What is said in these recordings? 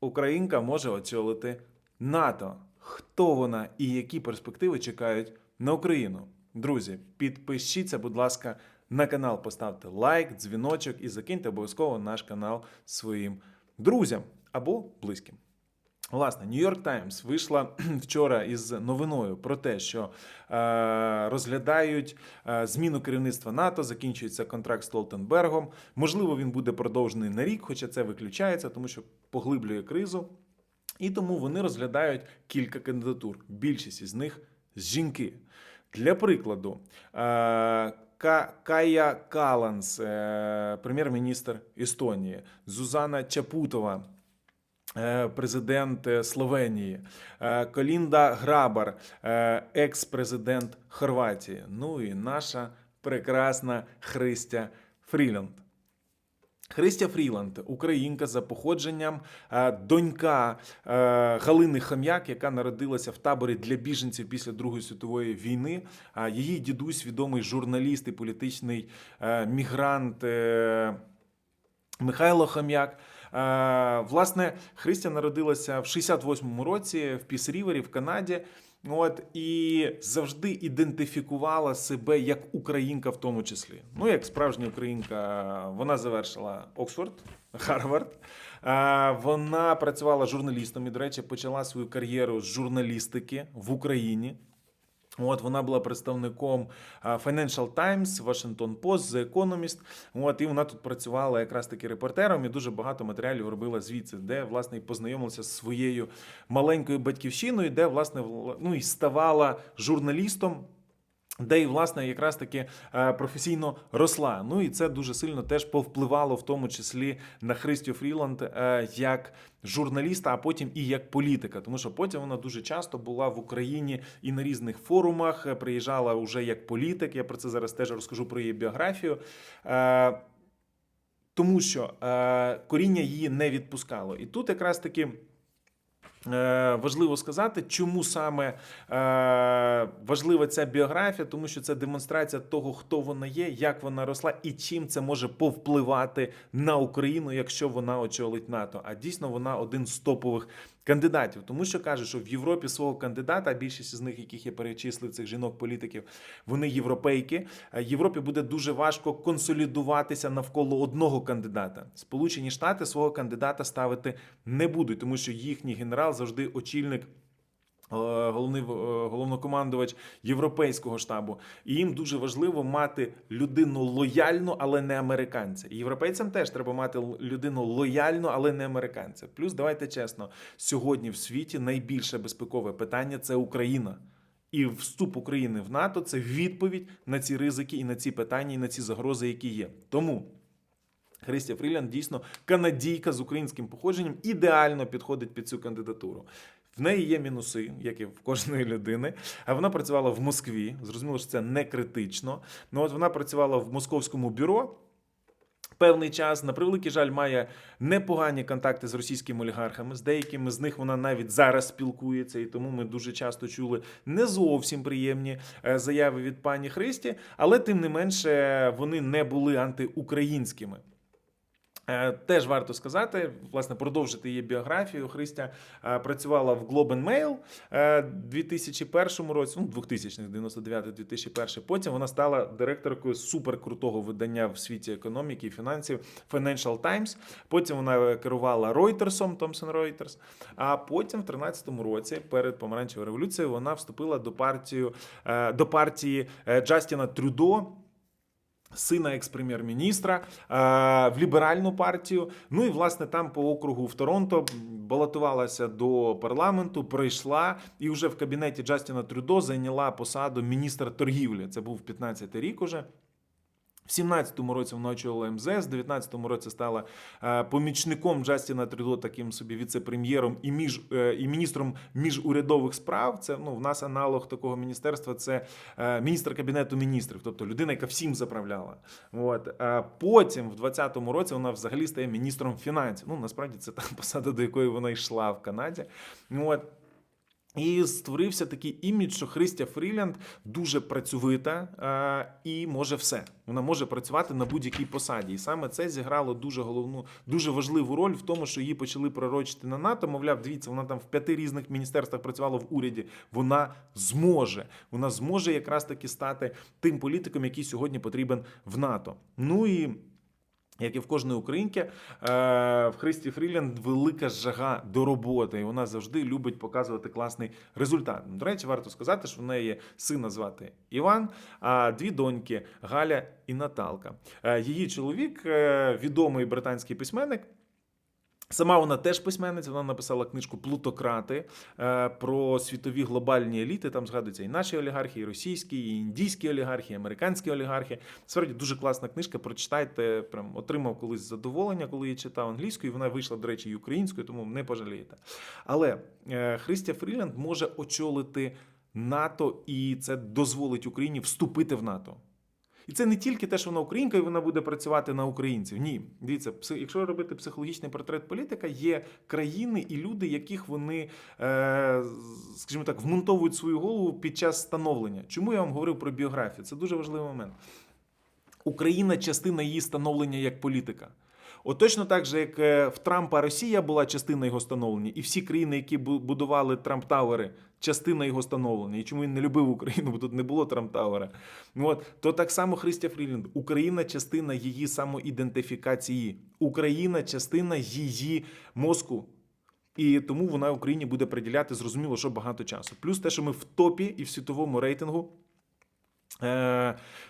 Українка може очолити НАТО. Хто вона і які перспективи чекають на Україну? Друзі, підпишіться, будь ласка, на канал, поставте лайк, дзвіночок і закиньте обов'язково наш канал своїм друзям або близьким. Власне, Нью-Йорк Таймс вийшла вчора із новиною про те, що е, розглядають е, зміну керівництва НАТО, закінчується контракт з Столтенбергом. Можливо, він буде продовжений на рік, хоча це виключається, тому що поглиблює кризу. І тому вони розглядають кілька кандидатур. Більшість із них жінки. Для прикладу, е, Ка- Кая Каланс, е, прем'єр-міністр Естонії, Зузана Чапутова, президент е, Словенії, е, Колінда Грабар, е, екс-президент Хорватії. Ну і наша прекрасна Христя Фріланд. Христя Фріланд, українка за походженням, е, донька е, Галини Хам'як, яка народилася в таборі для біженців після Другої світової війни. Її дідусь, відомий журналіст і політичний е, мігрант е, Михайло Хам'як. Е, Власне, Христя народилася в 68-му році в Піс-Рівері в Канаді. От і завжди ідентифікувала себе як українка, в тому числі. Ну, як справжня українка, вона завершила Оксфорд, Гарвард. Е, Вона працювала журналістом і, до речі, почала свою кар'єру з журналістики в Україні. От вона була представником а, Financial Times, Washington Post, The Economist. От і вона тут працювала якраз таки репортером і дуже багато матеріалів робила звідси, де власне і познайомилася з своєю маленькою батьківщиною, де власне вла- ну і ставала журналістом. Де і власне якраз таки е, професійно росла. Ну і це дуже сильно теж повпливало, в тому числі на Христю Фріланд е, як журналіста, а потім і як політика. Тому що потім вона дуже часто була в Україні і на різних форумах, е, приїжджала вже як політик. Я про це зараз теж розкажу про її біографію. Тому що коріння її не відпускало. І тут якраз таки. Е, Важливо сказати, чому саме е, важлива ця біографія, тому що це демонстрація того, хто вона є, як вона росла і чим це може повпливати на Україну, якщо вона очолить НАТО. А дійсно вона один з топових кандидатів, тому що каже, що в Європі свого кандидата, більшість з них, яких я перечислив, цих жінок-політиків, вони європейки. Е, Європі буде дуже важко консолідуватися навколо одного кандидата. Сполучені Штати свого кандидата ставити не будуть, тому що їхній генерал завжди очільник. Е, Головний е, головнокомандувач європейського штабу, і їм дуже важливо мати людину лояльну, але не американця. І європейцям теж треба мати людину лояльну, але не американця. Плюс давайте чесно, сьогодні в світі найбільше безпекове питання це Україна. І вступ України в НАТО це відповідь на ці ризики і на ці питання, і на ці загрози, які є. Тому Христя Фрілянд дійсно канадійка з українським походженням ідеально підходить під цю кандидатуру. В неї є мінуси, як і в кожної людини. А вона працювала в Москві. Зрозуміло, що це не критично. Ну от вона працювала в московському бюро. Певний час, на превеликий жаль, має непогані контакти з російськими олігархами. З деякими з них вона навіть зараз спілкується, і тому ми дуже часто чули не зовсім приємні е, заяви від пані Христі, але тим не менше вони не були антиукраїнськими. Е, Теж варто сказати, власне, продовжити її біографію. Христя е, працювала в Globe and Mail е, 2001 році, ну 2000 99-2001. Потім вона стала директоркою суперкрутого видання в світі економіки і фінансів Financial Times. Потім вона керувала Reuters, Thomson Reuters. А потім, в 2013 році, перед помаранчевою революцією, вона вступила до партії, е, до партії е, Джастіна Трюдо сина екс-прем'єр-міністра е, в ліберальну партію. Ну і власне там по округу в Торонто балотувалася до парламенту, пройшла і вже в кабінеті Джастіна Трюдо зайняла посаду міністра торгівлі. Це був 15-й рік уже. В 17-му році вона очолила МЗС, в 19-му році стала е, помічником Джастіна Трюдо, таким собі віце-прем'єром і між е, і міністром міжурядових справ. Це ну в нас аналог такого міністерства. Це е, міністр кабінету міністрів, тобто людина, яка всім заправляла. От потім, в 20-му році, вона взагалі стає міністром фінансів. Ну насправді це та посада, до якої вона йшла в Канаді. От. І створився такий імідж, що Христя Фрілянд дуже працьовита е, і може все. Вона може працювати на будь-якій посаді. І саме це зіграло дуже головну, дуже важливу роль в тому, що її почали пророчити на НАТО. Мовляв, дивіться, вона там в п'яти різних міністерствах працювала в уряді. Вона зможе. Вона зможе якраз таки стати тим політиком, який сьогодні потрібен в НАТО. Ну і як і в кожної українки, е, в Христі Фрілянд велика жага до роботи, і вона завжди любить показувати класний результат. До речі, варто сказати, що в неї сина звати Іван, а дві доньки Галя і Наталка. Е, Її чоловік, е, відомий британський письменник. Сама вона теж письменниця, вона написала книжку Плутократи е, про світові глобальні еліти. Там згадуються і наші олігархи, і російські, і індійські олігархи, і американські олігархи. Справді дуже класна книжка. Прочитайте, прям отримав колись задоволення, коли її читав англійською. Вона вийшла, до речі, і українською, тому не пожалієте. Але е, Христя Фрілянд може очолити НАТО, і це дозволить Україні вступити в НАТО. І це не тільки те, що вона українка, і вона буде працювати на українців. Ні, дивіться, якщо робити психологічний портрет політика, є країни і люди, яких вони, е, скажімо так, вмонтовують свою голову під час становлення. Чому я вам говорив про біографію? Це дуже важливий момент. Україна частина її становлення як політика. От точно так же, як е, в Трампа Росія була частина його становлення, і всі країни, які будували Трамп Тауери, частина його становлення. І чому він не любив Україну, бо тут не було Трамп Тауера. Ну От, то так само Христя Фрілінд. Україна частина її самоідентифікації. Україна частина її мозку. І тому вона Україні буде приділяти зрозуміло, що багато часу. Плюс те, що ми в топі і в світовому рейтингу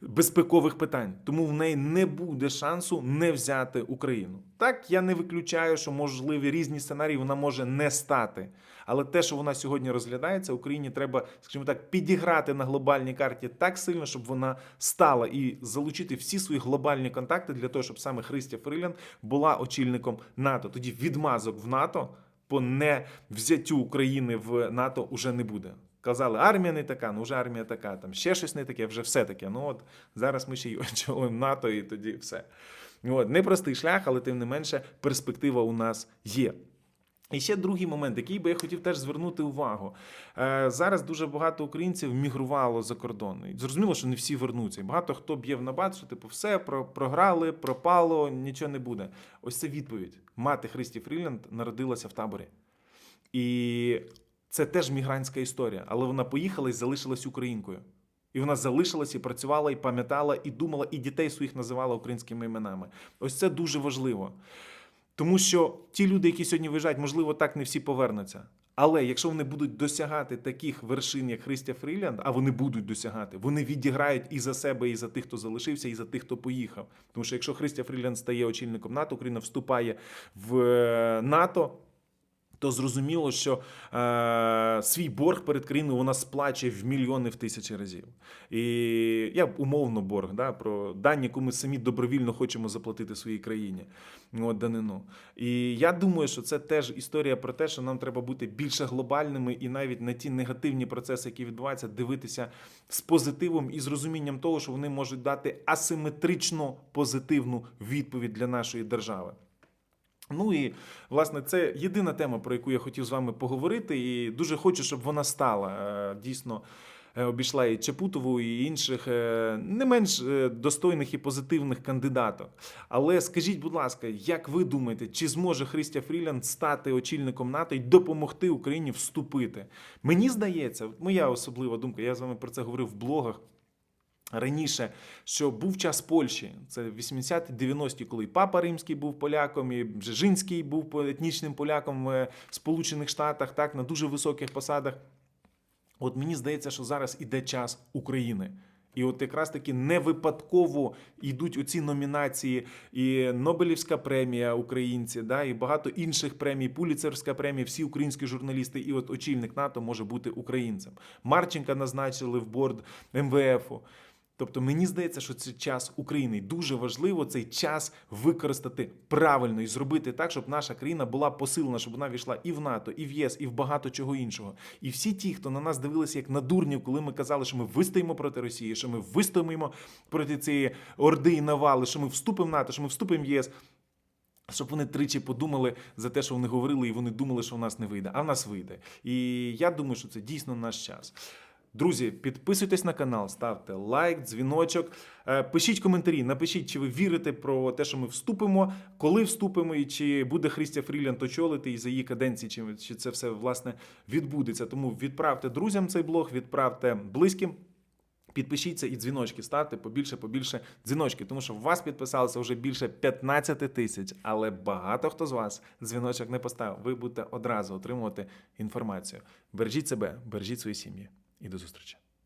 безпекових питань. Тому в неї не буде шансу не взяти Україну. Так, я не виключаю, що можливі різні сценарії вона може не стати. Але те, що вона сьогодні розглядається, Україні треба, скажімо так, підіграти на глобальній карті так сильно, щоб вона стала і залучити всі свої глобальні контакти для того, щоб саме Христя Фрилянд була очільником НАТО. Тоді відмазок в НАТО по невзяттю України в НАТО уже не буде. Казали, армія не така, ну вже армія така, там ще щось не таке, вже все таке. Ну от зараз ми ще й очолимо НАТО, і тоді все. От, непростий шлях, але тим не менше перспектива у нас є. І ще другий момент, який би я хотів теж звернути увагу. Е, зараз дуже багато українців мігрувало за кордон. І зрозуміло, що не всі вернуться. І багато хто б'є в набат, що типу все про- програли, пропало, нічого не буде. Ось це відповідь. Мати Христі Фріленд народилася в таборі. І це теж мігрантська історія, але вона поїхала і залишилась українкою. І вона залишилась і працювала, і пам'ятала, і думала, і дітей своїх називала українськими іменами. Ось це дуже важливо. Тому що ті люди, які сьогодні виїжджають, можливо, так не всі повернуться. Але якщо вони будуть досягати таких вершин, як Христя Фрілянд, а вони будуть досягати, вони відіграють і за себе, і за тих, хто залишився, і за тих, хто поїхав. Тому що якщо Христя Фрілянд стає очільником НАТО, Україна вступає в е, НАТО. То зрозуміло, що е, свій борг перед країною вона сплачує в мільйони в тисячі разів. І я умовно борг, да, про дані, яку ми самі добровільно хочемо заплатити своїй країні. От, данину. І я думаю, що це теж історія про те, що нам треба бути більше глобальними і навіть на ті негативні процеси, які відбуваються, дивитися з позитивом і з розумінням того, що вони можуть дати асиметрично позитивну відповідь для нашої держави. Ну і власне це єдина тема, про яку я хотів з вами поговорити, і дуже хочу, щоб вона стала е, дійсно. е, Обійшла і Чепутову, і інших е, не менш достойних і позитивних кандидаток. Але скажіть, будь ласка, як ви думаєте, чи зможе Христя Фрілянд стати очільником НАТО і допомогти Україні вступити? Мені здається, моя особлива думка, я з вами про це говорив в блогах. Раніше, що був час Польщі, це 80-90-ті, коли Папа Римський був поляком, і Бжежинський був етнічним поляком в Сполучених Штатах, так, на дуже високих посадах. От мені здається, що зараз іде час України. І от якраз таки не випадково йдуть оці номінації, і Нобелівська премія українці, да, і багато інших премій, Пуліцерська премія, всі українські журналісти, і от очільник НАТО може бути українцем. Марченка назначили в борд МВФу. Тобто мені здається, що це час України. Дуже важливо цей час використати правильно і зробити так, щоб наша країна була посилена, щоб вона війшла і в НАТО, і в ЄС, і в багато чого іншого. І всі ті, хто на нас дивилися як на дурнів, коли ми казали, що ми вистоїмо проти Росії, що ми вистоїмо проти цієї орди і навали, що ми вступимо в НАТО, що ми вступимо в ЄС. Щоб вони тричі подумали за те, що вони говорили, і вони думали, що в нас не вийде, а в нас вийде. І я думаю, що це дійсно наш час. Друзі, підписуйтесь на канал, ставте лайк, дзвіночок, Е, пишіть коментарі, напишіть, чи ви вірите про те, що ми вступимо, коли вступимо, і чи буде Христя Фрілянд очолити і за її каденції, чи, чи це все власне відбудеться. Тому відправте друзям цей блог, відправте близьким. Підпишіться і дзвіночки ставте побільше, побільше дзвіночки, тому що в вас підписалося вже більше 15 тисяч, але багато хто з вас дзвіночок не поставив. Ви будете одразу отримувати інформацію. Бережіть себе, бережіть свої сім'ї і до зустрічі.